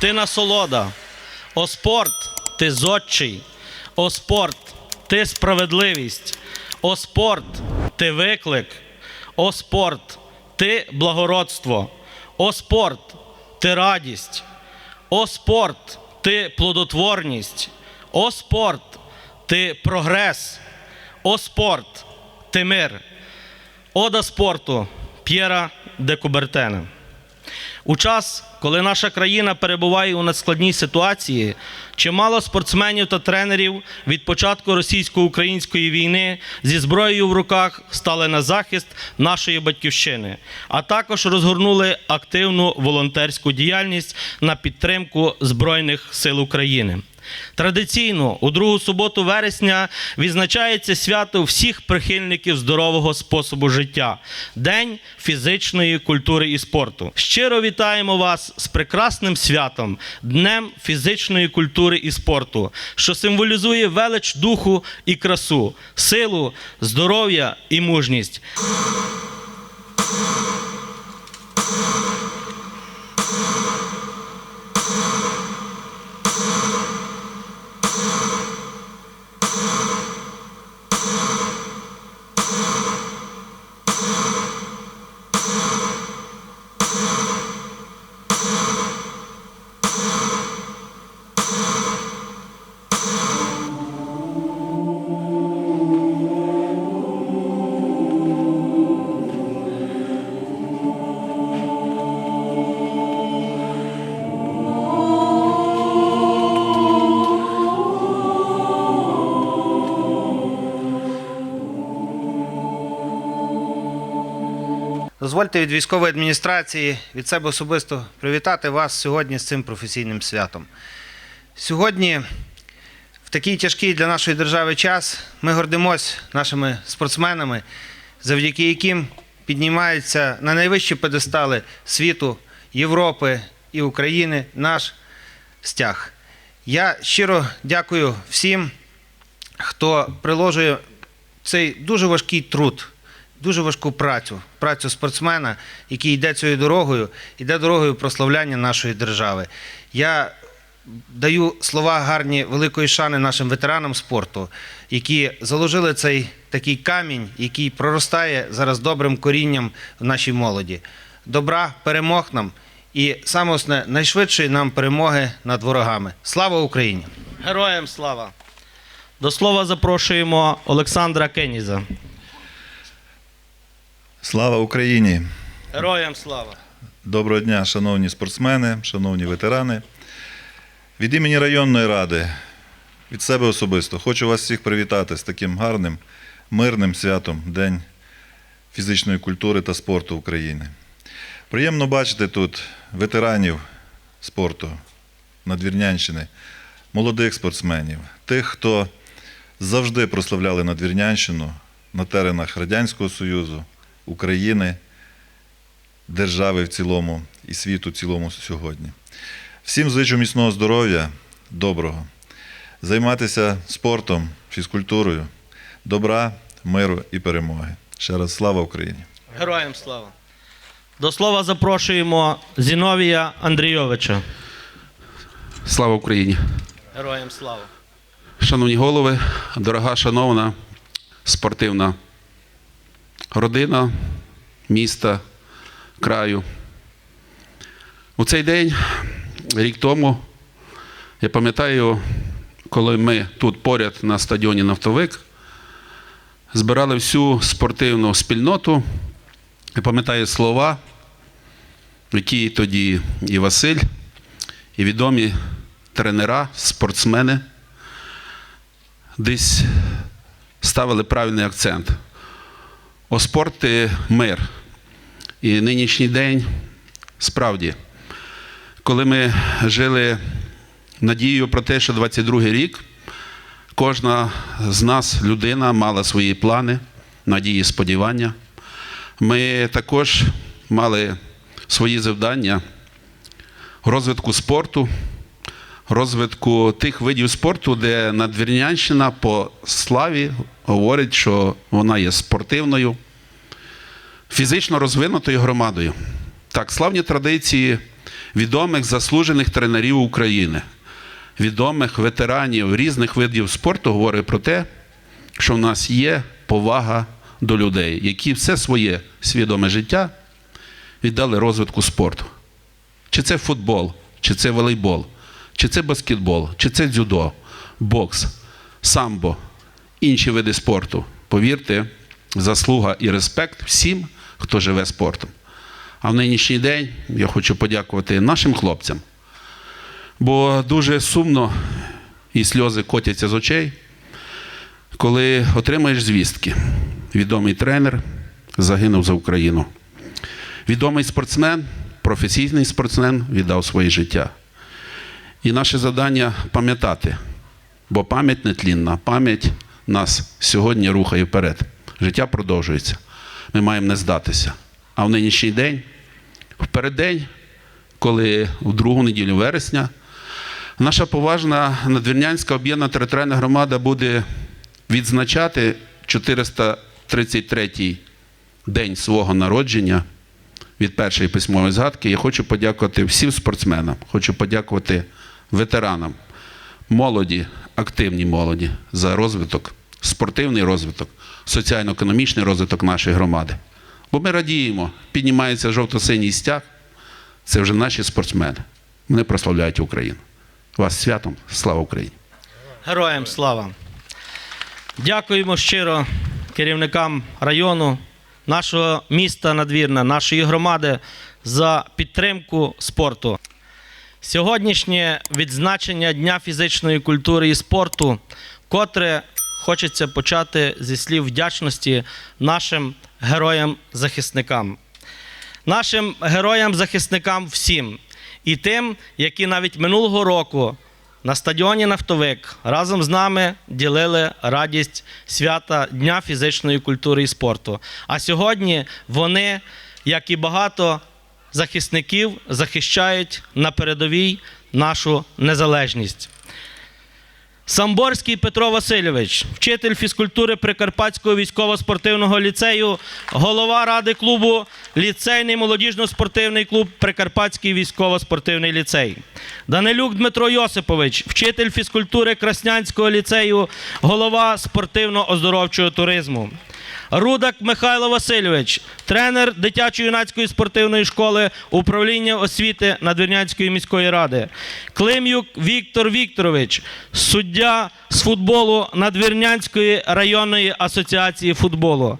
ти насолода. О спорт, ти зодчий. О спорт, ти справедливість. О спорт, ти виклик. О спорт, ти благородство. О спорт, ти радість. О спорт, ти плодотворність. О спорт, ти прогрес. О спорт, ти мир. Ода спорту П'єра де Кубертена. У час, коли наша країна перебуває у надскладній ситуації, чимало спортсменів та тренерів від початку російсько-української війни зі зброєю в руках стали на захист нашої батьківщини, а також розгорнули активну волонтерську діяльність на підтримку Збройних сил України. Традиційно у другу суботу вересня відзначається свято всіх прихильників здорового способу життя День фізичної культури і спорту. Щиро вітаємо вас з прекрасним святом, Днем фізичної культури і спорту, що символізує велич духу і красу, силу, здоров'я і мужність. Дозвольте від військової адміністрації від себе особисто привітати вас сьогодні з цим професійним святом. Сьогодні, в такий тяжкий для нашої держави час, ми гордимось нашими спортсменами, завдяки яким піднімається на найвищі педестали світу, Європи і України наш стяг. Я щиро дякую всім, хто приложує цей дуже важкий труд, дуже важку працю, працю спортсмена, який йде цією дорогою, йде дорогою прославляння нашої держави. Я даю слова гарні великої шани нашим ветеранам спорту, які заложили цей такий камінь, який проростає зараз добрим корінням в нашій молоді. Добра, перемог нам і саме основне, найшвидшої нам перемоги над ворогами. Слава Україні! Героям слава! До слова запрошуємо Олександра Кеніза. Слава Україні! Героям слава! Доброго дня, шановні спортсмени, шановні ветерани. Від імені районної ради, від себе особисто, хочу вас всіх привітати з таким гарним, мирним святом День фізичної культури та спорту України. Приємно бачити тут ветеранів спорту Надвірнянщини, молодих спортсменів, тих, хто завжди прославляли Надвірнянщину на теренах Радянського Союзу, України, держави в цілому і світу в цілому сьогодні. Всім зичу міцного здоров'я, доброго, займатися спортом, фізкультурою, добра, миру і перемоги. Ще раз слава Україні! Героям слава! До слова запрошуємо Зіновія Андрійовича. Слава Україні! Героям слава! Шановні голови, дорога, шановна спортивна родина, міста, краю. У цей день, рік тому, я пам'ятаю, коли ми тут поряд на стадіоні Нафтовик збирали всю спортивну спільноту. Я пам'ятаю слова, які тоді і Василь, і відомі тренера, спортсмени десь ставили правильний акцент. О спорт мир. І нинішній день справді, коли ми жили надією про те, що 22-й рік кожна з нас, людина, мала свої плани, надії, сподівання. Ми також мали свої завдання розвитку спорту, розвитку тих видів спорту, де Надвірнянщина по славі говорить, що вона є спортивною, фізично розвинутою громадою. Так, славні традиції відомих заслужених тренерів України, відомих ветеранів різних видів спорту говорить про те, що в нас є повага до людей, які все своє свідоме життя віддали розвитку спорту. Чи це футбол, чи це волейбол, чи це баскетбол, чи це дзюдо, бокс, самбо, інші види спорту. Повірте, заслуга і респект всім, хто живе спортом. А в нинішній день я хочу подякувати нашим хлопцям, бо дуже сумно і сльози котяться з очей, коли отримаєш звістки. Відомий тренер загинув за Україну. Відомий спортсмен, професійний спортсмен віддав своє життя. І наше завдання пам'ятати, бо пам'ять нетлінна, пам'ять нас сьогодні рухає вперед. Життя продовжується. Ми маємо не здатися. А в нинішній день, в переддень, коли в другу неділю вересня, наша поважна надвірнянська об'єднана територіальна громада буде відзначати 433-й день свого народження від першої письмової згадки. Я хочу подякувати всім спортсменам, хочу подякувати ветеранам, молоді, активній молоді за розвиток, спортивний розвиток, соціально-економічний розвиток нашої громади. Бо ми радіємо, піднімається жовто-синій стяг. Це вже наші спортсмени. Вони прославляють Україну. Вас святом, слава Україні! Героям слава! Дякуємо щиро керівникам району, нашого міста Надвірна, нашої громади за підтримку спорту. Сьогоднішнє відзначення Дня фізичної культури і спорту, котре хочеться почати зі слів вдячності нашим героям-захисникам. Нашим героям-захисникам всім. І тим, які навіть минулого року на стадіоні Нафтовик разом з нами ділили радість свята Дня фізичної культури і спорту. А сьогодні вони, як і багато захисників, захищають на передовій нашу незалежність. Самборський Петро Васильович, вчитель фізкультури Прикарпатського військово-спортивного ліцею, голова ради клубу ліцейний молодіжно-спортивний клуб Прикарпатський військово-спортивний ліцей. Данилюк Дмитро Йосипович, вчитель фізкультури Краснянського ліцею, голова спортивно-оздоровчого туризму. Рудак Михайло Васильович, тренер дитячо-юнацької спортивної школи управління освіти Надвірнянської міської ради. Клим'юк Віктор Вікторович, суддя з футболу Надвірнянської районної асоціації футболу.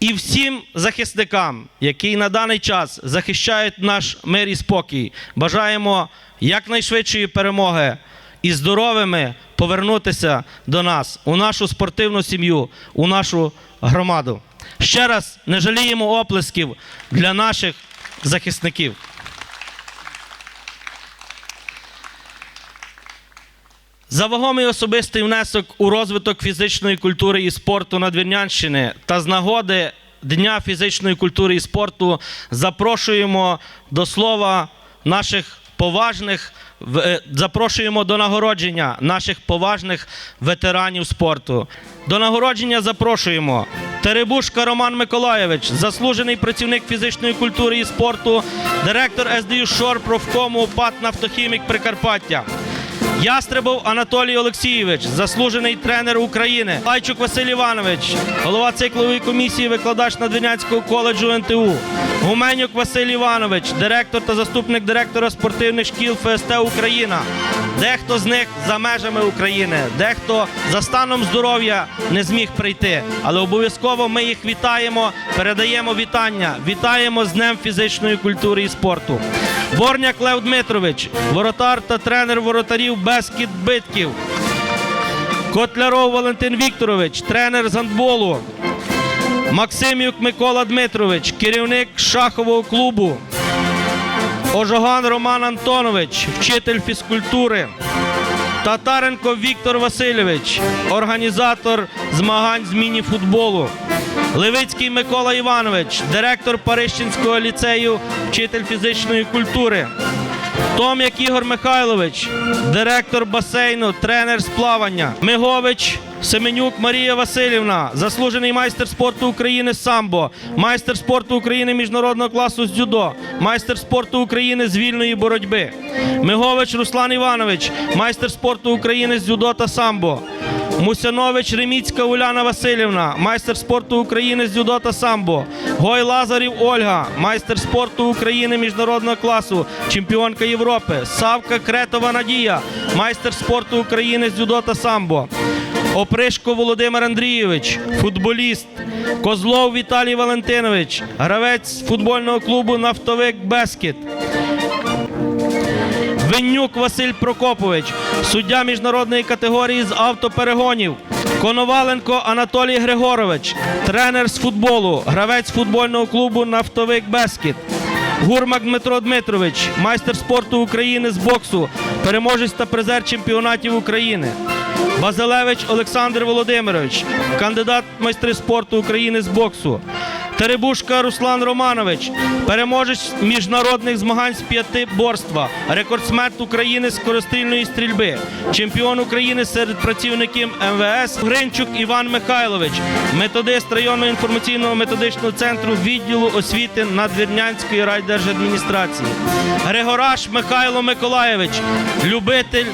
І всім захисникам, які на даний час захищають наш мир і спокій, бажаємо якнайшвидшої перемоги і здоровими повернутися до нас, у нашу спортивну сім'ю, у нашу громаду. Ще раз не жаліємо оплесків для наших захисників. За вагомий особистий внесок у розвиток фізичної культури і спорту Надвірнянщини та з нагоди Дня фізичної культури і спорту запрошуємо до слова наших поважних е, запрошуємо до нагородження наших поважних ветеранів спорту. До нагородження запрошуємо Теребушка Роман Миколаєвич, заслужений працівник фізичної культури і спорту, директор СДЮ ШОР профкому ПАТ «Нафтохімік Прикарпаття. Ястребов Анатолій Олексійович, заслужений тренер України. Лайчук Василь Іванович, голова циклової комісії, викладач Надвірнянського коледжу НТУ. Гуменюк Василь Іванович, директор та заступник директора спортивних шкіл ФСТ Україна. Дехто з них за межами України, дехто за станом здоров'я не зміг прийти. Але обов'язково ми їх вітаємо, передаємо вітання. Вітаємо з Днем фізичної культури і спорту. Борняк Лев Дмитрович, воротар та тренер воротарів без кітбитків. Котляров Валентин Вікторович, тренер з гандболу. Максимюк Микола Дмитрович, керівник шахового клубу. Ожоган Роман Антонович, вчитель фізкультури. Татаренко Віктор Васильович, організатор змагань з міні-футболу. Левицький Микола Іванович, директор Парищинського ліцею, вчитель фізичної культури. Том'як Ігор Михайлович, директор басейну, тренер з плавання. Мигович Семенюк Марія Васильівна, заслужений майстер спорту України з самбо, майстер спорту України міжнародного класу з дзюдо, майстер спорту України з вільної боротьби. Мигович Руслан Іванович, майстер спорту України з дзюдо та самбо. Мусянович Реміцька Уляна Васильівна, майстер спорту України з дзюдо та самбо. Гой Лазарів Ольга, майстер спорту України міжнародного класу, чемпіонка Європи. Савка Кретова Надія, майстер спорту України з дзюдо та самбо. Опришко Володимир Андрійович, футболіст. Козлов Віталій Валентинович, гравець футбольного клубу Нафтовик Бескіт. Виннюк Василь Прокопович, суддя міжнародної категорії з автоперегонів. Коноваленко Анатолій Григорович, тренер з футболу, гравець футбольного клубу Нафтовик Бескіт. Гурмак Дмитро Дмитрович, майстер спорту України з боксу, переможець та призер чемпіонатів України. Базилевич Олександр Володимирович, кандидат майстри спорту України з боксу. Теребушка Руслан Романович, переможець міжнародних змагань з п'ятиборства, рекордсмен України з скорострільної стрільби, чемпіон України серед працівників МВС Гринчук Іван Михайлович, методист районного інформаційного методичного центру відділу освіти Надвірнянської райдержадміністрації. Григораш Михайло Миколаєвич, любитель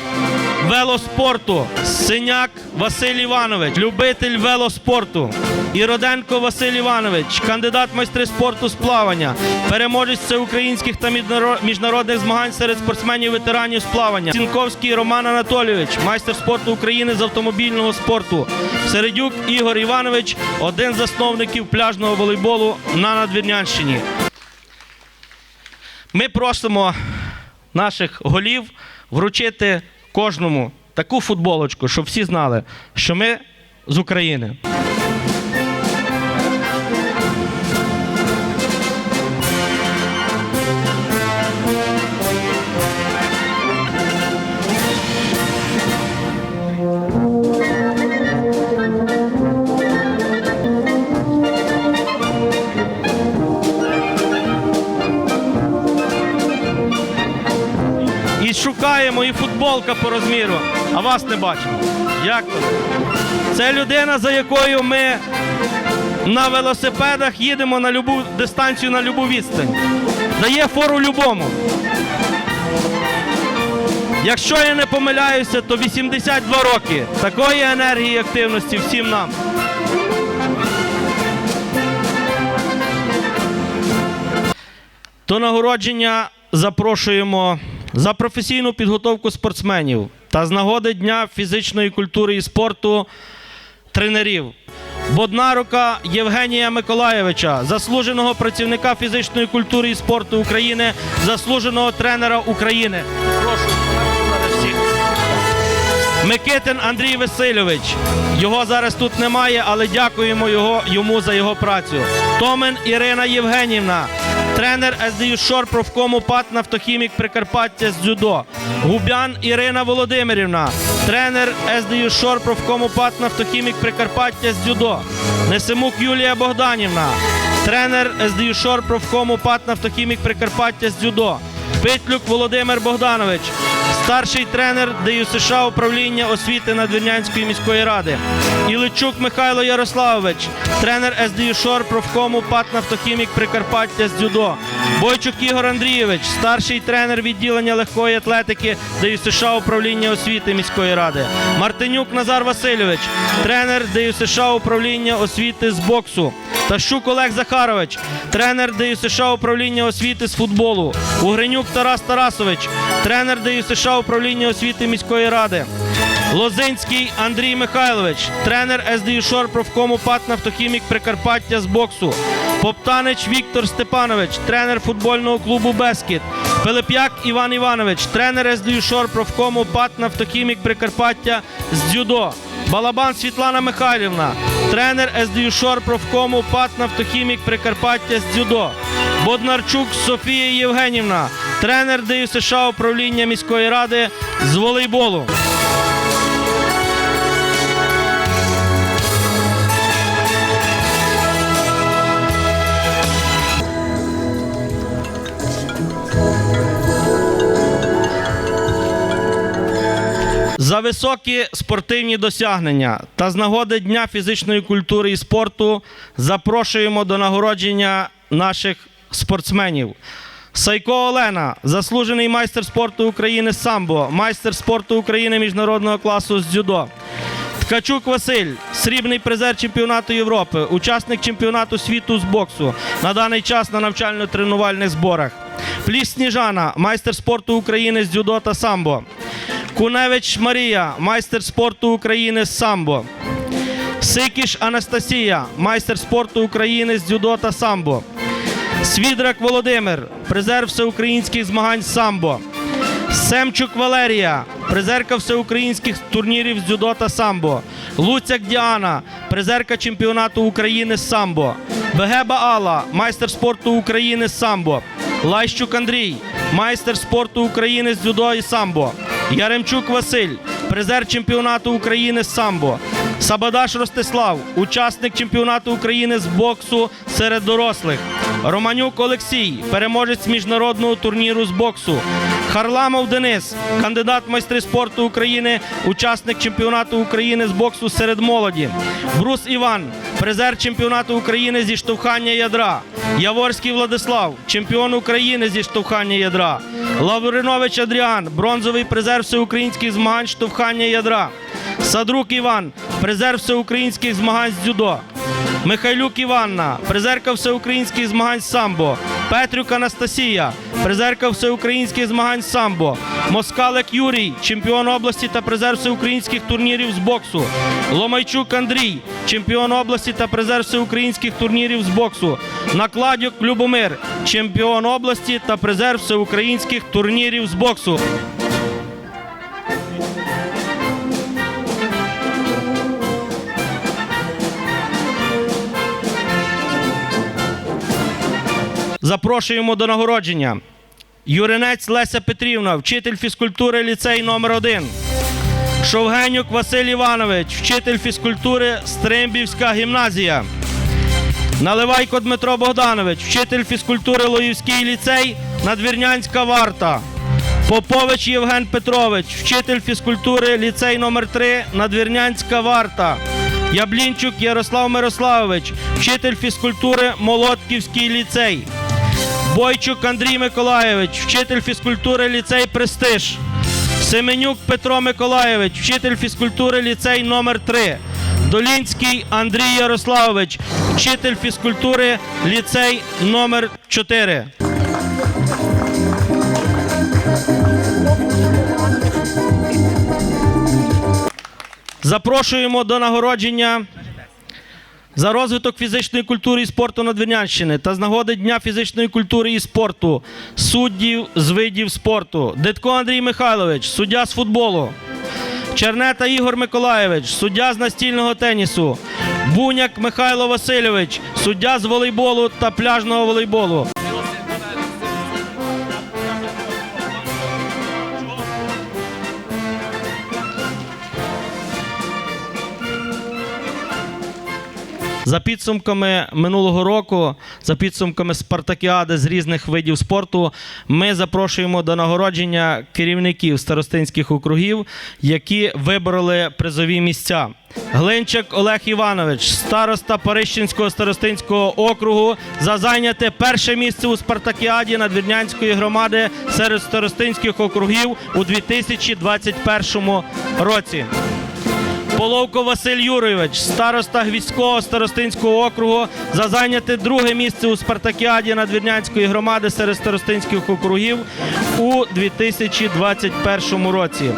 велоспорту. Синяк Василь Іванович, любитель велоспорту. Іроденко Василь Іванович, кандидат майстри спорту з плавання, переможець всеукраїнських та міжнародних змагань серед спортсменів-ветеранів з плавання. Цінковський Роман Анатолійович, майстер спорту України з автомобільного спорту. Середюк Ігор Іванович, один з засновників пляжного волейболу на Надвірнянщині. Ми просимо наших голів вручити кожному таку футболочку, щоб всі знали, що ми з України. Шукаємо, і футболка по розміру, а вас не бачимо. Як то? Це людина, за якою ми на велосипедах їдемо на любу дистанцію, на любу відстань. Дає фору любому. Якщо я не помиляюся, то 82 роки. Такої енергії і активності всім нам. До нагородження запрошуємо за професійну підготовку спортсменів та з нагоди Дня фізичної культури і спорту тренерів. Боднарука Євгенія Миколаєвича, заслуженого працівника фізичної культури і спорту України, заслуженого тренера України. Прошу всіх. Микитин Андрій Васильович. Його зараз тут немає, але дякуємо його, йому за його працю. Томен Ірина Євгенівна, тренер СДЮ Шор профкому ПАТ Нафтохімік Прикарпаття з дзюдо. Губян Ірина Володимирівна, тренер СДЮ Шор профкому ПАТ Нафтохімік Прикарпаття з дзюдо. Несимук Юлія Богданівна, тренер СДЮ Шор профкому ПАТ Нафтохімік Прикарпаття з дзюдо. Питлюк Володимир Богданович, старший тренер ДЮ США управління освіти Надвірнянської міської ради. Іличук Михайло Ярославович, тренер СДЮ Шор профкому ПАТ Нафтохімік Прикарпаття з дзюдо. Бойчук Ігор Андрійович, старший тренер відділення легкої атлетики ДЮ США управління освіти міської ради. Мартинюк Назар Васильович, тренер ДЮ США управління освіти з боксу. Тащук Олег Захарович, тренер ДЮ США управління освіти з футболу. Угринюк Тарас Тарасович, тренер ДЮ США управління освіти міської ради. Лозинський Андрій Михайлович, тренер СДЮ Шор профкому ПАТ Нафтохімік Прикарпаття з боксу. Поптанич Віктор Степанович, тренер футбольного клубу Бескіт. Пилип'як Іван Іванович, тренер СДЮ Шор профкому ПАТ Нафтохімік Прикарпаття з дзюдо. Балабан Світлана Михайлівна, тренер СДЮ Шор профкому ПАТ Нафтохімік Прикарпаття з дзюдо. Боднарчук Софія Євгенівна, тренер ДЮ США управління міської ради з волейболу. За високі спортивні досягнення та з нагоди Дня фізичної культури і спорту запрошуємо до нагородження наших спортсменів. Сайко Олена, заслужений майстер спорту України самбо, майстер спорту України міжнародного класу з дзюдо. Ткачук Василь, срібний призер чемпіонату Європи, учасник чемпіонату світу з боксу, на даний час на навчально-тренувальних зборах. Пліс Сніжана, майстер спорту України з дзюдо та самбо. Куневич Марія, майстер спорту України з самбо. Сикіш Анастасія, майстер спорту України з дзюдо та самбо. Свідрак Володимир, призер всеукраїнських змагань з самбо. Семчук Валерія, призерка всеукраїнських турнірів з дзюдо та самбо. Луцяк Діана, призерка чемпіонату України з самбо. Бегеба Алла, майстер спорту України з самбо. Лайщук Андрій, майстер спорту України з дзюдо і самбо. Яремчук Василь, призер чемпіонату України з самбо. Сабадаш Ростислав, учасник чемпіонату України з боксу серед дорослих. Романюк Олексій, переможець міжнародного турніру з боксу. Харламов Денис, кандидат в майстри спорту України, учасник чемпіонату України з боксу серед молоді. Брус Іван, призер чемпіонату України зі штовхання ядра. Яворський Владислав, чемпіон України зі штовхання ядра. Лавринович Адріан, бронзовий призер всеукраїнських змагань штовхання ядра. Садрук Іван, призер всеукраїнських змагань з дзюдо. Михайлюк Іванна, призерка всеукраїнських змагань з самбо. Петрюк Анастасія, призерка всеукраїнських змагань самбо. Москалик Юрій, чемпіон області та призер всеукраїнських турнірів з боксу. Ломайчук Андрій, чемпіон області та призер всеукраїнських турнірів з боксу. Накладюк Любомир, чемпіон області та призер всеукраїнських турнірів з боксу. Запрошуємо до нагородження. Юринець Леся Петрівна, вчитель фізкультури ліцей номер 1 Шовгенюк Василь Іванович, вчитель фізкультури Стримбівська гімназія. Наливайко Дмитро Богданович, вчитель фізкультури Лоївський ліцей, Надвірнянська варта. Попович Євген Петрович, вчитель фізкультури ліцей номер 3 Надвірнянська варта. Яблінчук Ярослав Мирославович, вчитель фізкультури Молотківський ліцей. Бойчук Андрій Миколайович, вчитель фізкультури ліцей Престиж. Семенюк Петро Миколайович, вчитель фізкультури ліцей номер 3 Долінський Андрій Ярославович, вчитель фізкультури ліцей номер 4 Запрошуємо до нагородження за розвиток фізичної культури і спорту Надвірнянщини та з нагоди Дня фізичної культури і спорту суддів з видів спорту. Дитко Андрій Михайлович, суддя з футболу. Чернета Ігор Миколаєвич, суддя з настільного тенісу. Буняк Михайло Васильович, суддя з волейболу та пляжного волейболу. За підсумками минулого року, за підсумками спартакіади з різних видів спорту, ми запрошуємо до нагородження керівників старостинських округів, які вибороли призові місця. Глинчак Олег Іванович, староста Парищинського старостинського округу, за зайняте перше місце у спартакіаді Надвірнянської громади серед старостинських округів у 2021 році. Половко Василь Юрійович, староста Гвіздського старостинського округу, за зайняте друге місце у спартакіаді Надвірнянської громади серед старостинських округів у 2021 році.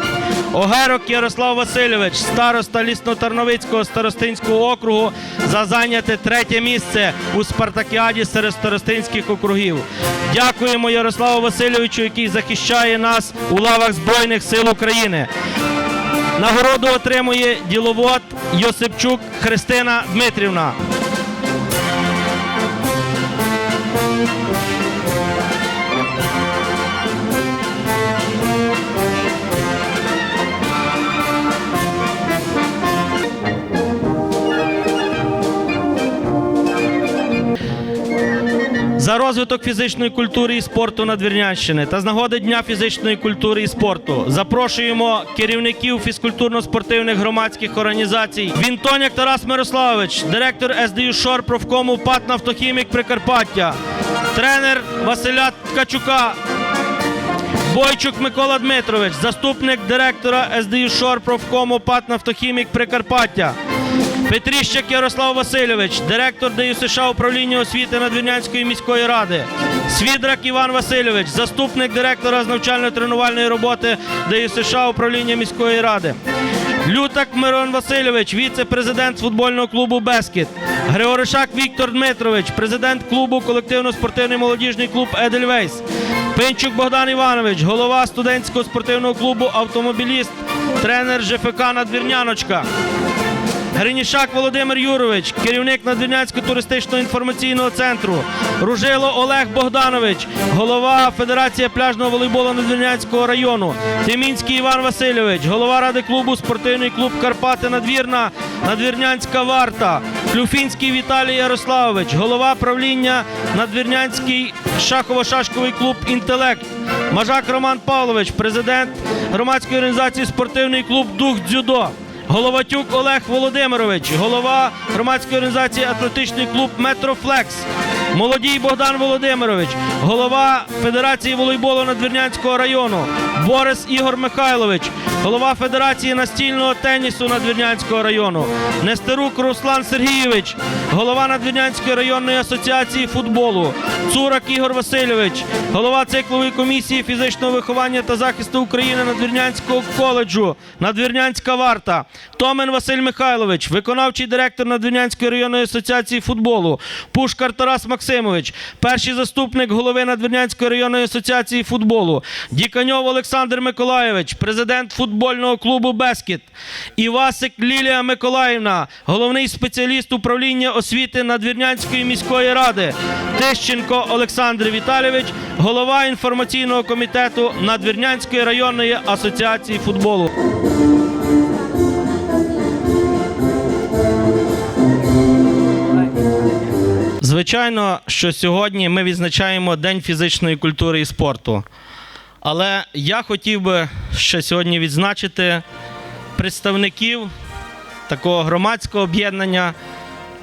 Огерок Ярослав Васильович, староста Лісно-Тарновицького старостинського округу, за зайняте третє місце у спартакіаді серед старостинських округів. Дякуємо Ярославу Васильовичу, який захищає нас у лавах Збройних сил України. Нагороду отримує діловод Йосипчук Христина Дмитрівна. За розвиток фізичної культури і спорту Надвірнянщини та з нагоди Дня фізичної культури і спорту запрошуємо керівників фізкультурно-спортивних громадських організацій. Вінтоняк Тарас Мирославович, директор СДЮ ШОР профкому ПАТ «Нафтохімік Прикарпаття, тренер Василя Ткачука, Бойчук Микола Дмитрович, заступник директора СДЮ ШОР профкому ПАТ «Нафтохімік Прикарпаття. Петріщак Ярослав Васильович, директор ДЮ США управління освіти Надвірнянської міської ради. Свідрак Іван Васильович, заступник директора з навчально-тренувальної роботи ДЮ США управління міської ради. Лютак Мирон Васильович, віце-президент футбольного клубу Бескіт. Григоришак Віктор Дмитрович, президент клубу колективно-спортивний молодіжний клуб Едельвейс. Пинчук Богдан Іванович, голова студентського спортивного клубу Автомобіліст, тренер ЖФК Надвірняночка. Гринішак Володимир Юрович, керівник Надвірнянського туристичного інформаційного центру. Ружило Олег Богданович, голова Федерації пляжного волейболу Надвірнянського району. Тимінський Іван Васильович, голова ради клубу спортивний клуб Карпати Надвірна, Надвірнянська варта. Клюфінський Віталій Ярославович, голова правління Надвірнянський шахово-шашковий клуб Інтелект. Мажак Роман Павлович, президент громадської організації спортивний клуб Дух Дзюдо. Головатюк Олег Володимирович, голова громадської організації Атлетичний клуб Метрофлекс. Молодій Богдан Володимирович, голова Федерації волейболу Надвірнянського району. Борис Ігор Михайлович, голова Федерації настільного тенісу Надвірнянського району. Нестерук Руслан Сергійович, голова Надвірнянської районної асоціації футболу. Цурак Ігор Васильович, голова циклової комісії фізичного виховання та захисту України Надвірнянського коледжу, Надвірнянська варта. Томен Василь Михайлович, виконавчий директор Надвірнянської районної асоціації футболу. Пушкар Тарас Максимович, перший заступник голови Надвірнянської районної асоціації футболу. Діканьов Олександр Миколаєвич, президент футбольного клубу Бескіт. Івасик Лілія Миколаївна, головний спеціаліст управління освіти Надвірнянської міської ради. Тищенко Олександр Віталійович, голова інформаційного комітету Надвірнянської районної асоціації футболу. Звичайно, що сьогодні ми відзначаємо День фізичної культури і спорту. Але я хотів би ще сьогодні відзначити представників такого громадського об'єднання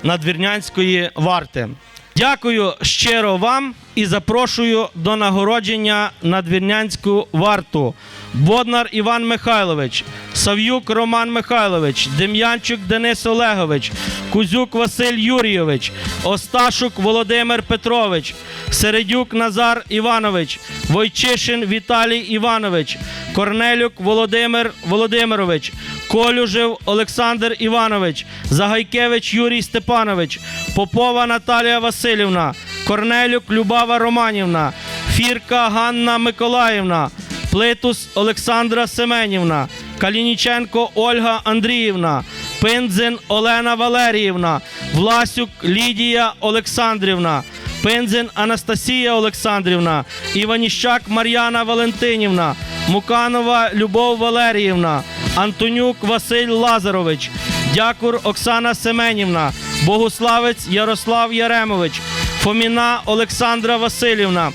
надвірнянської варти. Дякую щиро вам і запрошую до нагородження надвірнянську варту. Боднар Іван Михайлович, Сав'юк Роман Михайлович, Дем'янчук Денис Олегович, Кузюк Василь Юрійович, Осташук Володимир Петрович, Середюк Назар Іванович, Войчишин Віталій Іванович, Корнелюк Володимир Володимирович, Колюжев Олександр Іванович, Загайкевич Юрій Степанович, Попова Наталія Васильівна, Корнелюк Любава Романівна, Фірка Ганна Миколаївна, Плитус Олександра Семенівна, Калініченко Ольга Андріївна, Пиндзин Олена Валеріївна, Власюк Лідія Олександрівна, Пинзин Анастасія Олександрівна, Іваніщак Мар'яна Валентинівна, Муканова Любов Валеріївна, Антонюк Василь Лазарович, Дякур Оксана Семенівна, Богуславець Ярослав Яремович, Фоміна Олександра Васильівна,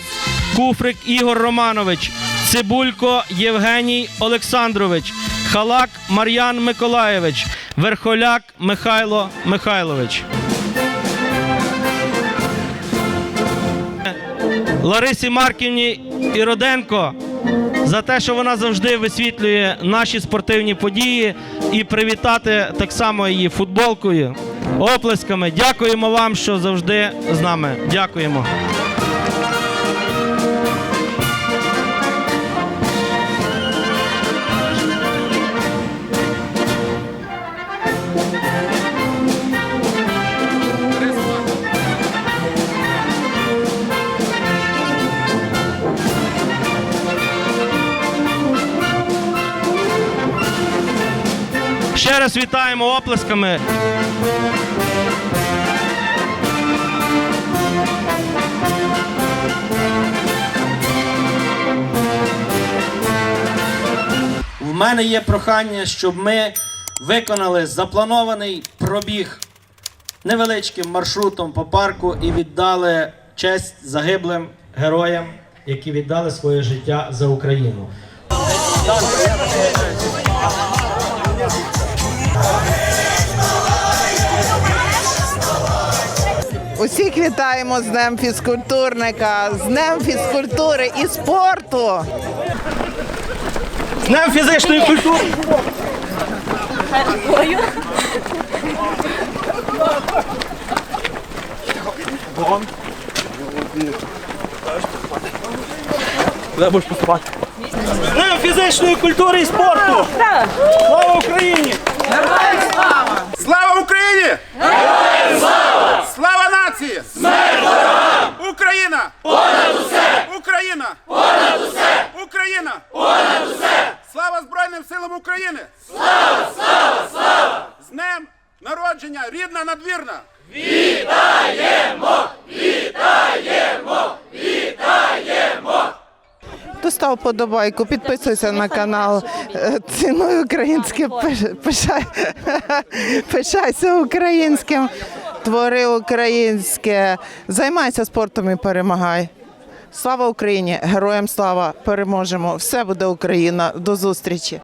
Куфрик Ігор Романович, Цибулько Євгеній Олександрович, Халак Мар'ян Миколаєвич, Верхоляк Михайло Михайлович. Ларисі Марківні Іроденко за те, що вона завжди висвітлює наші спортивні події і привітати так само її футболкою, оплесками. Дякуємо вам, що завжди з нами. Дякуємо. Ще раз вітаємо оплесками. В мене є прохання, щоб ми виконали запланований пробіг невеличким маршрутом по парку і віддали честь загиблим героям, які віддали своє життя за Україну. Усіх вітаємо з Днем фізкультурника, з Днем фізкультури і спорту. З Днем фізичної культури! З Днем фізичної культури і спорту! Слава Україні! Слава Україні! Героям слава! Слава Смерть ворогам! Україна! Понад усе! Україна! Понад усе! Україна! Понад усе! Слава Збройним силам України! Слава! Слава! Слава! З днем народження рідна надвірна! Вітаємо! Вітаємо! Вітаємо! Достав подобайку, підписуйся на канал. Е, Цінуй українське, пиш- пишай, пишайся українським, твори українське, займайся спортом і перемагай. Слава Україні! Героям слава! Переможемо! Все буде Україна! До зустрічі!